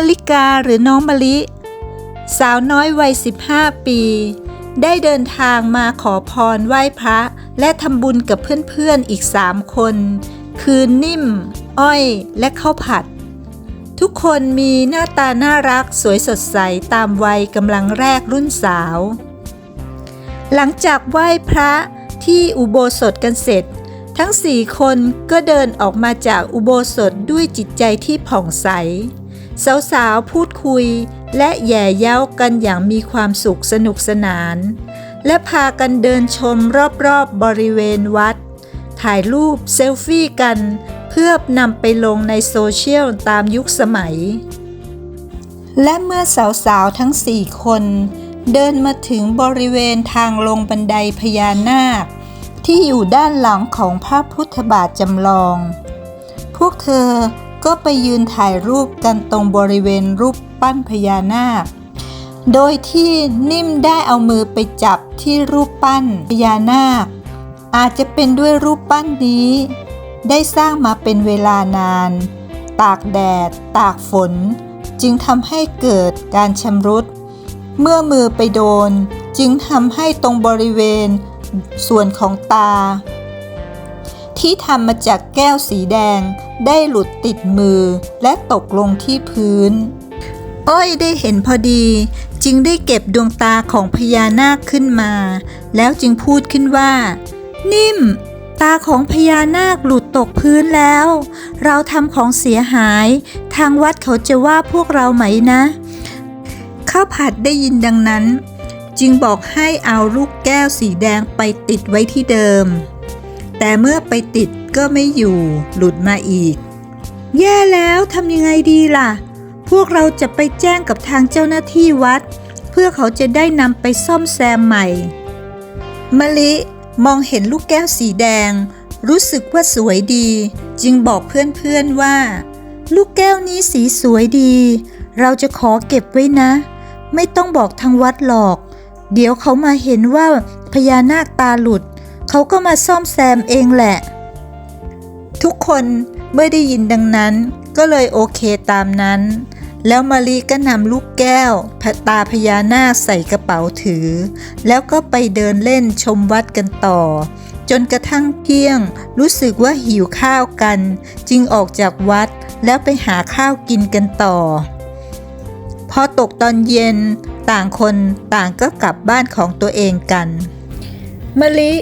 มาริกาหรือน้องมะลิ สาวน้อยวัย 15 ปี ได้เดินทางมาขอพรไหว้พระ และทำบุญกับเพื่อนๆอีกสามคน คือนิ่ม อ้อย และข้าวผัด ทุกคนมีหน้าตาน่ารักสวยสดใสตามวัยกำลังแรกรุ่นสาว หลังจากไหว้พระที่อุโบสถกันเสร็จทั้งสี่คนก็เดินออกมาจากอุโบสถด้วยจิตใจที่ผ่องใส สาวๆ พูดคุย และแย่เย้ากันอย่างมีความสุขสนุกสนาน และพากันเดินชมรอบๆบบริเวณวัด ถ่ายรูปเซลฟี่กัน เพื่อนำไปลงในโซเชียลตามยุคสมัย และเมื่อสาวๆ ทั้งสี่คน เดินมาถึงบริเวณทางลงบันไดพญานาค ที่อยู่ด้านหลังของพระพุทธบาทจำลอง พวกเธอ ก็ไปยืนถ่ายรูปกันตรงบริเวณรูปปั้นพญานาค โดยที่นิ่มได้เอามือไปจับที่รูปปั้นพญานาค อาจจะเป็นด้วยรูปปั้นนี้ ได้สร้างมาเป็นเวลานาน ตากแดด ตากฝน จึงทำให้เกิดการชำรุด เมื่อมือไปโดนจึงทำให้ตรงบริเวณส่วนของตา ที่ทำมาจากแก้วสีแดง ได้หลุดติดมือและตกลงที่พื้น อ้อยได้เห็นพอดี จึงได้เก็บดวงตาของพญานาคขึ้นมา แล้วจึงพูดขึ้นว่า นิ่ม ตาของพญานาคหลุดตกพื้นแล้ว เราทำของเสียหาย ทางวัดเขาจะว่าพวกเราไหมนะข้าวผัดได้ยินดังนั้น จึงบอกให้เอาลูกแก้วสีแดงไปติดไว้ที่เดิม แต่เมื่อไปติดก็ไม่อยู่ หลุดมาอีก แย่แล้วทำยังไงดีล่ะ พวกเราจะไปแจ้งกับทางเจ้าหน้าที่วัด เพื่อเขาจะได้นำไปซ่อมแซมใหม่ มะลิมองเห็นลูกแก้วสีแดง รู้สึกว่าสวยดี จึงบอกเพื่อนๆว่า ลูกแก้วนี้สีสวยดี เราจะขอเก็บไว้นะ ไม่ต้องบอกทางวัดหรอก เดี๋ยวเขามาเห็นว่าพญานาคตาหลุด เขาก็มาซ่อมแซมเองแหละ ทุกคนเมื่อได้ยินดังนั้น ก็เลยโอเคตามนั้น แล้วมารีก็นำลูกแก้วพระตาพญานาคใส่กระเป๋าถือ แล้วก็ไปเดินเล่นชมวัดกันต่อ จนกระทั่งเที่ยง รู้สึกว่าหิวข้าวกัน จึงออกจากวัดแล้วไปหาข้าวกินกันต่อ พอตกตอนเย็นต่างคนต่างก็กลับบ้านของตัวเองกันมะลิ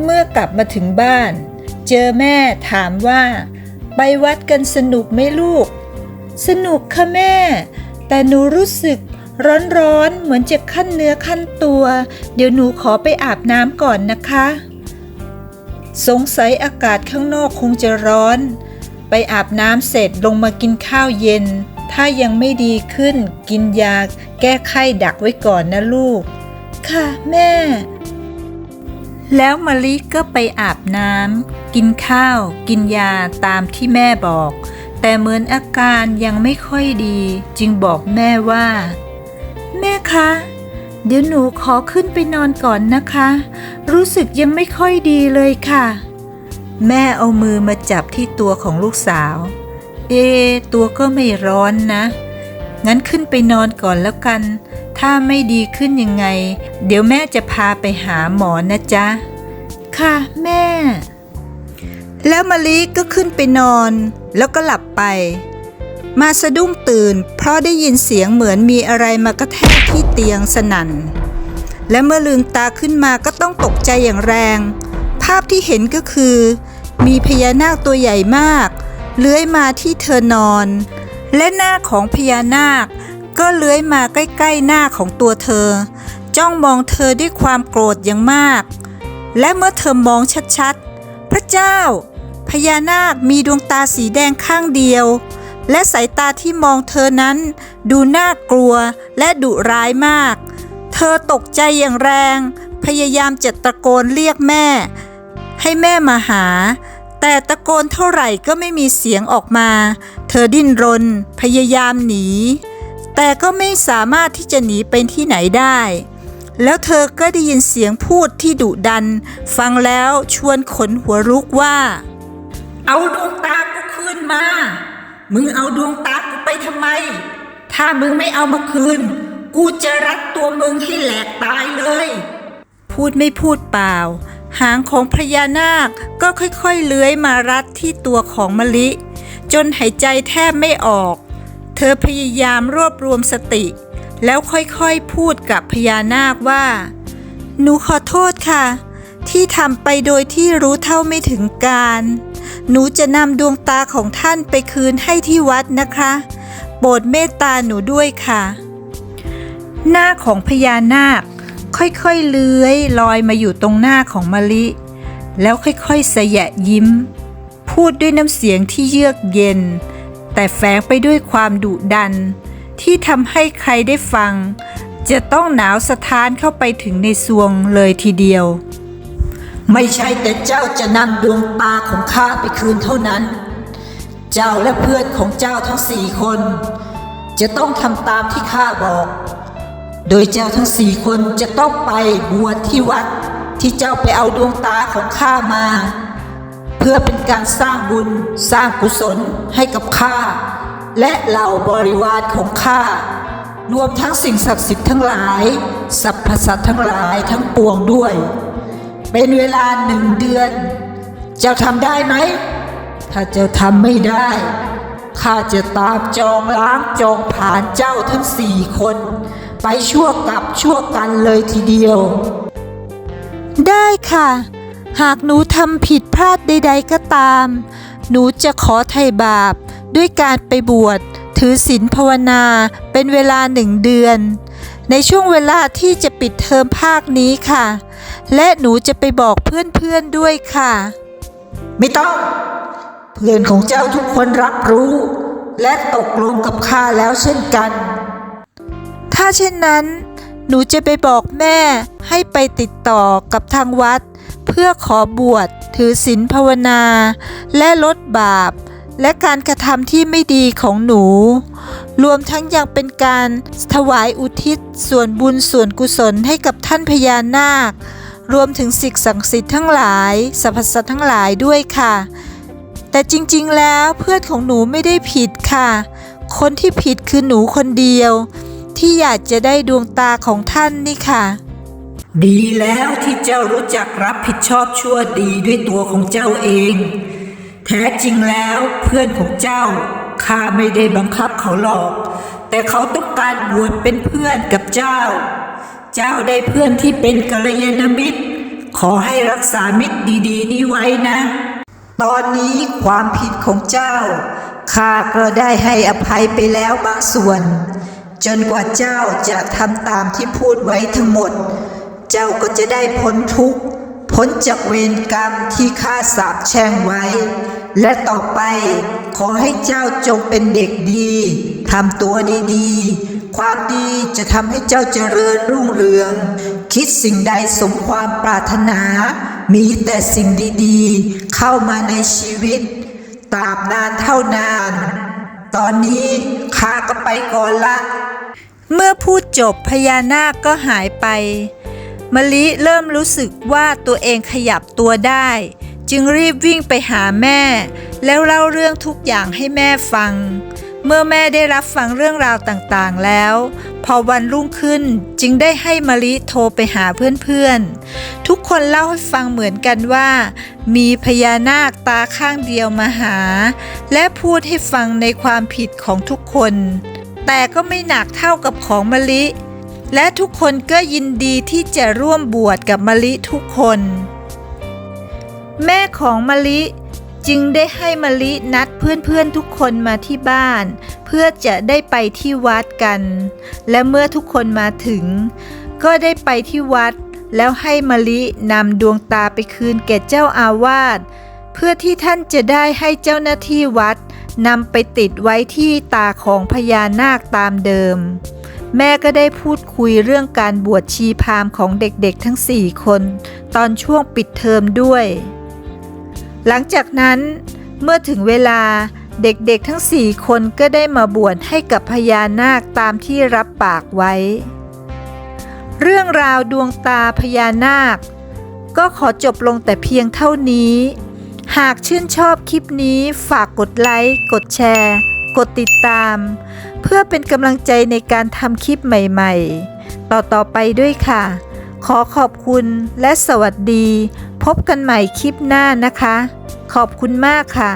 เมื่อกลับมาถึงบ้าน เจอแม่ถามว่า ไปวัดกันสนุกไหมลูก สนุกค่ะแม่ แต่หนูรู้สึกร้อนๆ เหมือนจะขั้นเนื้อขั้นตัว เดี๋ยวหนูขอไปอาบน้ำก่อนนะคะ สงสัยอากาศข้างนอกคงจะร้อน ไปอาบน้ำเสร็จลงมากินข้าวเย็น ถ้ายังไม่ดีขึ้นกินยาแก้ไข้ดักไว้ก่อนนะลูก ค่ะแม่ แล้วมะลิก็ไปอาบน้ำกินข้าว กินยาตามที่แม่บอก แต่เหมือนอาการยังไม่ค่อยดี จึงบอกแม่ว่า แม่คะ เดี๋ยวหนูขอขึ้นไปนอนก่อนนะคะ รู้สึกยังไม่ค่อยดีเลยค่ะ แม่เอามือมาจับที่ตัวของลูกสาว เอ ตัวก็ไม่ร้อนนะ งั้นขึ้นไปนอนก่อนแล้วกัน ถ้าไม่ดีขึ้นยังไง เดี๋ยวแม่จะพาไปหาหมอนะจ๊ะ ค่ะแม่ แล้วมะลิก็ขึ้นไปนอน แล้วก็หลับไป มาสะดุ้งตื่น เพราะได้ยินเสียงเหมือนมีอะไรมากระแทกที่เตียงสนั่น และเมื่อลืมตาขึ้นมาก็ต้องตกใจอย่างแรง ภาพที่เห็นก็คือ มีพญานาคตัวใหญ่มาก เลื้อยมาที่เธอนอน และหน้าของพญานาค ก็เลื้อยมาใกล้ๆหน้าของตัวเธอ จ้องมองเธอด้วยความโกรธอย่างมาก และเมื่อเธอมองชัดๆ พระเจ้า พญานาคมีดวงตาสีแดงข้างเดียว และสายตาที่มองเธอนั้น ดูน่ากลัวและดุร้ายมาก เธอตกใจอย่างแรง พยายามจะตะโกนเรียกแม่ ให้แม่มาหาแต่ตะโกนเท่าไหร่ก็ไม่มีเสียงออกมา เธอดิ้นรน พยายามหนี แต่ก็ไม่สามารถที่จะหนีไปที่ไหนได้ แล้วเธอก็ได้ยินเสียงพูดที่ดุดัน ฟังแล้วชวนขนหัวลุกว่า เอาดวงตากูคืนมา มึงเอาดวงตากูไปทำไม ถ้ามึงไม่เอามาคืน กูจะรัดตัวมึงให้แหลกตายเลย พูดไม่พูดเปล่า หางของพญานาคก็ค่อยๆเลื้อยมารัดที่ตัวของมะลิ จนหายใจแทบไม่ออกเธ อพยายามรวบรวมสติ แล้วค่อยๆพูดกับพญานาคว่า หนูขอโทษค่ะ ที่ทำไปโดยที่รู้เท่าไม่ถึงการ หนูจะนำดวงตาของท่านไปคืนให้ที่วัดนะคะ โปรดเมตตาหนูด้วยค่ะ หน้าของพญานาค ค่อยๆเลื้อยลอยมาอยู่ตรงหน้าของมะลิ แล้วค่อยๆสยะยิ้ม พูดด้วยน้ำเสียงที่เยือกเย็น แต่แฝงไปด้วยความดุดัน ที่ทำให้ใครได้ฟัง จะต้องหนาวสะท้านเข้าไปถึงในซวงเลยทีเดียว ไม่ใช่แต่เจ้าจะนำดวงตาของข้าไปคืนเท่านั้น เจ้าและเพื่อนของเจ้าทั้งสี่คน จะต้องทำตามที่ข้าบอก โดยเจ้าทั้งสี่คนจะต้องไปบวชที่วัดที่เจ้าไปเอาดวงตาของข้ามา เพื่อเป็นการสร้างบุญสร้างกุศลให้กับข้า และเหล่าบริวารของข้ารวมทั้งสิ่งศักดิ์สิทธิ์ทั้งหลาย สรรพสัตว์ทั้งหลายทั้งปวงด้วย เป็นเวลาหนึ่งเดือน เจ้าทำได้ไหม ถ้าเจ้าทำไม่ได้ ข้าจะตามจองล้างจองผ่านเจ้าทั้งสี่คน ไปชั่วกับชั่วกันเลยทีเดียว ได้ค่ะ หากหนูทำผิดพลาดใด ๆ ก็ตาม หนูจะขอไถ่บาปด้วยการไปบวชถือศีลภาวนาเป็นเวลาหนึ่งเดือน ในช่วงเวลาที่จะปิดเทอมภาคนี้ค่ะ และหนูจะไปบอกเพื่อนๆด้วยค่ะ ไม่ต้อง เพื่อนของเจ้าทุกคนรับรู้ และตกลงกับข้าแล้วเช่นกัน ถ้าเช่นนั้น หนูจะไปบอกแม่ให้ไปติดต่อกับทางวัด เพื่อขอบวชถือศีลภาวนา และลดบาป และการกระทำที่ไม่ดีของหนู รวมทั้งยังเป็นการถวายอุทิศส่วนบุญส่วนกุศลให้กับท่านพญานาค รวมถึงสิ่งศักดิ์สิทธิ์ทั้งหลายสรรพสัตว์ทั้งหลายด้วยค่ะ แต่จริงๆแล้วเพื่อนของหนูไม่ได้ผิดค่ะ คนที่ผิดคือหนูคนเดียว ที่อยากจะได้ดวงตาของท่านนี่ค่ะ ดีแล้วที่เจ้ารู้จักรับผิดชอบชั่วดีด้วยตัวของเจ้าเอง แท้จริงแล้วเพื่อนของเจ้าข้าไม่ได้บังคับเขาหรอก แต่เขาต้องการบวชเป็นเพื่อนกับเจ้า เจ้าได้เพื่อนที่เป็นกัลยาณมิตร ขอให้รักษามิตรดีๆ นี้ไว้นะ ตอนนี้ความผิดของเจ้าข้าก็ได้ให้อภัยไปแล้วบางส่วน จนกว่าเจ้าจะทำตามที่พูดไว้ทั้งหมด เจ้าก็จะได้พ้นทุกข์พ้นจากเวรกรรมที่ข้าสาปแช่งไว้ และต่อไปขอให้เจ้าจงเป็นเด็กดีทำตัวดีๆ ความดีจะทำให้เจ้าเจริญรุ่งเรือง คิดสิ่งใดสมความปรารถนา มีแต่สิ่งดีๆ เข้ามาในชีวิตตราบนานเท่านาน ตอนนี้ข้าก็ไปก่อนละ เมื่อพูดจบพญานาคก็หายไป มะลิเริ่มรู้สึกว่าตัวเองขยับตัวได้ จึงรีบวิ่งไปหาแม่ แล้วเล่าเรื่องทุกอย่างให้แม่ฟัง เมื่อแม่ได้รับฟังเรื่องราวต่างๆแล้ว พอวันรุ่งขึ้นจึงได้ให้มะลิโทรไปหาเพื่อนๆ ทุกคนเล่าให้ฟังเหมือนกันว่า มีพญานาคตาข้างเดียวมาหา และพูดให้ฟังในความผิดของทุกคน แต่ก็ไม่หนักเท่ากับของมะลิ และทุกคนก็ยินดีที่จะร่วมบวชกับมะลิทุกคน แม่ของมะลิจึงได้ให้มะลินัดเพื่อนๆทุกคนมาที่บ้าน เพื่อจะได้ไปที่วัดกัน และเมื่อทุกคนมาถึง ก็ได้ไปที่วัด แล้วให้มะลินำดวงตาไปคืนแก่เจ้าอาวาสเพื่อที่ท่านจะได้ให้เจ้าหน้าที่วัดนำไปติดไว้ที่ตาของพญานาคตามเดิม แม่ก็ได้พูดคุยเรื่องการบวชชีพามของเด็กๆทั้งสี่คน ตอนช่วงปิดเทอมด้วย หลังจากนั้น เมื่อถึงเวลาเด็กๆทั้งสี่คนก็ได้มาบวชให้กับพญานาคตามที่รับปากไว้ เรื่องราวดวงตาพญานาค ก็ขอจบลงแต่เพียงเท่านี้ หากชื่นชอบคลิปนี้ฝากกดไลค์ กดแชร์ กดติดตาม เพื่อเป็นกำลังใจในการทำคลิปใหม่ๆ ต่อๆไปด้วยค่ะ ขอขอบคุณและสวัสดี พบกันใหม่คลิปหน้านะคะ ขอบคุณมากค่ะ